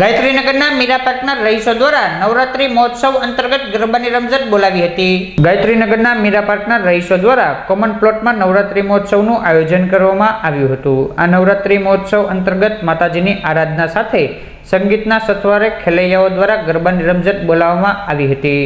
ગાયત્રીનગરના મીરા પાર્કના રહીશો દ્વારા નવરાત્રી મહોત્સવ અંતર્ગત ગરબાની રમઝટ બોલાવી હતી. ગાયત્રીનગરના મીરા રહીશો દ્વારા કોમન પ્લોટમાં નવરાત્રી મહોત્સવનું આયોજન કરવામાં આવ્યું હતું. આ નવરાત્રી મહોત્સવ અંતર્ગત માતાજીની આરાધના સાથે સંગીતના સથવારે ખેલૈયાઓ દ્વારા ગરબાની રમઝટ બોલાવવામાં આવી હતી.